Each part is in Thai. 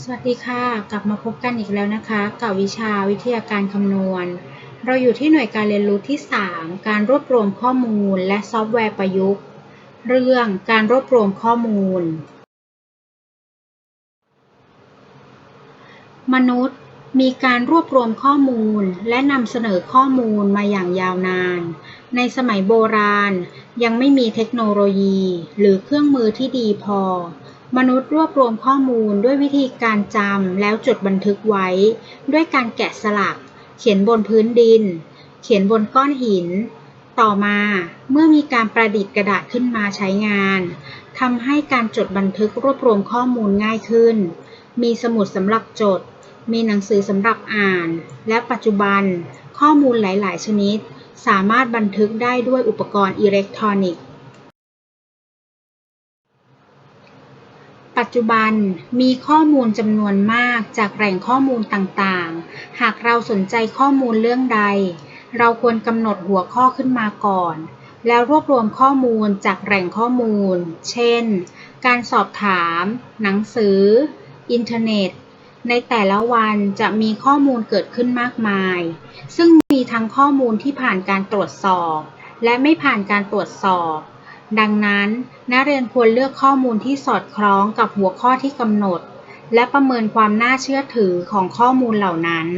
สวัสดีค่ะ กลับมาพบกันอีกแล้วนะคะ กับวิชาวิทยาการคำนวณ เราอยู่ที่หน่วยการเรียนรู้ที่ 3 การรวบรวมข้อมูล และซอฟต์แวร์ประยุกต์ เรื่องการรวบรวมข้อมูล มนุษย์มีการรวบรวมข้อมูลและนำเสนอข้อมูลมาอย่างยาวนาน ในสมัยโบราณ ยังไม่มีเทคโนโลยี หรือเครื่องมือที่ดีพอ มนุษย์รวบรวมข้อมูลด้วยวิธีการจำแล้วจดบันทึกไว้ ด้วยการแกะสลัก เขียนบนพื้นดิน เขียนบนก้อนหิน ต่อมาเมื่อมีการประดิษฐ์กระดาษขึ้นมาใช้งานทำให้การจดบันทึกรวบรวมข้อมูลง่ายขึ้น มีสมุดสำหรับจด มีหนังสือสำหรับอ่าน และปัจจุบัน ข้อมูลหลาย ๆ ชนิด สามารถบันทึกได้ด้วยอุปกรณ์อิเล็กทรอนิกส์ ปัจจุบันมีข้อมูลจำนวนมากจากแหล่งข้อมูลต่างๆ หากเราสนใจข้อมูลเรื่องใด เราควรกำหนดหัวข้อขึ้นมาก่อน แล้วรวบรวมข้อมูลจากแหล่งข้อมูล เช่น การสอบถาม หนังสือ อินเทอร์เน็ต ในแต่ละวันจะมีข้อมูลเกิดขึ้นมากมาย ซึ่งมีทั้งข้อมูลที่ผ่านการตรวจสอบ และไม่ผ่านการตรวจสอบ ดังนั้น นักเรียนควรเลือกข้อมูลที่สอดคล้องกับหัวข้อที่กำหนด และประเมินความน่าเชื่อถือของข้อมูลเหล่านั้น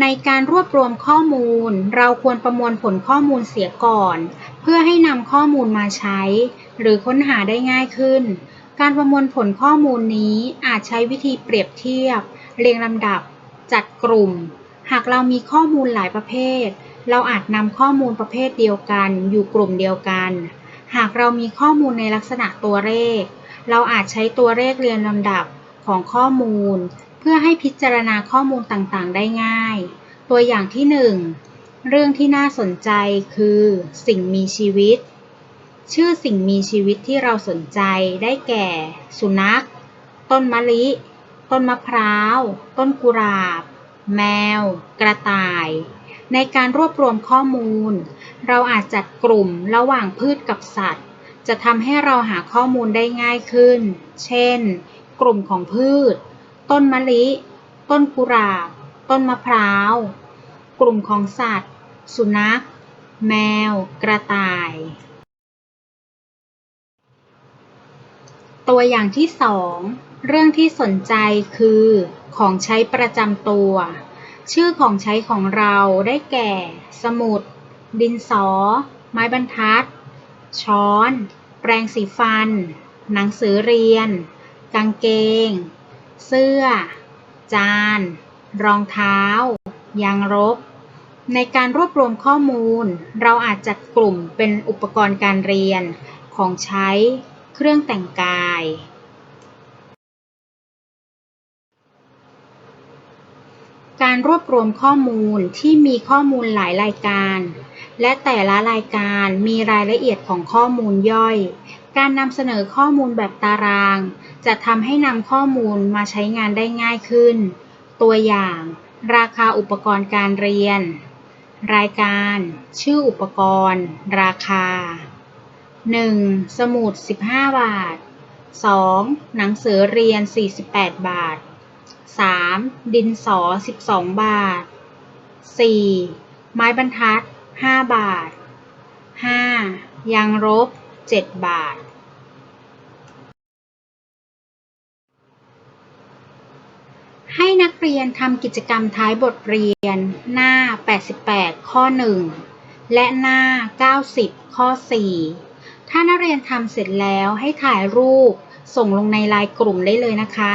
ในการรวบรวมข้อมูล เราควรประมวลผลข้อมูลเสียก่อน เพื่อให้นำข้อมูลมาใช้ หรือค้นหาได้ง่ายขึ้น การประมวลผลข้อมูลนี้อาจใช้วิธีเปรียบเทียบ เรียงลำดับ จัดกลุ่ม หากเรามีข้อมูลหลายประเภท เราอาจนำข้อมูลประเภทเดียวกัน อยู่กลุ่มเดียวกัน หากเรามีข้อมูลในลักษณะตัวเลข เราอาจใช้ตัวเลขเรียงลำดับของข้อมูล เพื่อให้พิจารณาข้อมูลต่างๆ ได้ง่าย ตัวอย่างที่ 1 เรื่องที่น่าสนใจคือ สิ่งมีชีวิต ชื่อสิ่งมีชีวิตที่เราสนใจได้แก่ สุนัข ต้นมะลิ ต้นมะพร้าว ต้นกุหลาบ แมว กระต่าย ในการรวบรวมข้อมูล เราอาจจัดกลุ่มระหว่างพืชกับสัตว์ จะทำให้เราหาข้อมูลได้ง่ายขึ้น เช่น กลุ่มของพืช ต้นมะลิ ต้นกุหลาบ ต้นมะพร้าว กลุ่มของสัตว์ สุนัข แมว กระต่าย ตัวอย่างที่ 2 เรื่องที่สนใจคือ ของใช้ประจำตัว ชื่อของใช้ของเราได้แก่ สมุด ดินสอ ไม้บรรทัด ช้อน แปรงสีฟัน หนังสือเรียน กางเกง เสื้อ จาน รองเท้า ยางลบในการรวบรวมข้อมูล เราอาจจัดกลุ่มเป็นอุปกรณ์การเรียน ของใช้ เครื่องแต่งกาย การรวบรวมข้อมูลที่มีข้อมูลหลายรายการ และแต่ละรายการมีรายละเอียดของข้อมูลย่อย การนำเสนอข้อมูลแบบตาราง จะทำให้นำข้อมูลมาใช้งานได้ง่ายขึ้น ตัวอย่าง ราคาอุปกรณ์การเรียน รายการ ชื่ออุปกรณ์ ราคา 1. สมุด 15 บาท 2. หนังสือเรียน 48 บาท 3. ดินสอ12บาท 4. ไม้บรรทัด5บาท 5. ยางลบ7บาทให้นักเรียนทำกิจกรรมท้ายบทเรียนหน้า 88 ข้อ 1 และหน้า 90 ข้อ 4 ถ้านักเรียนทำเสร็จแล้วให้ถ่ายรูปส่งลงในไลน์กลุ่มได้เลยนะคะ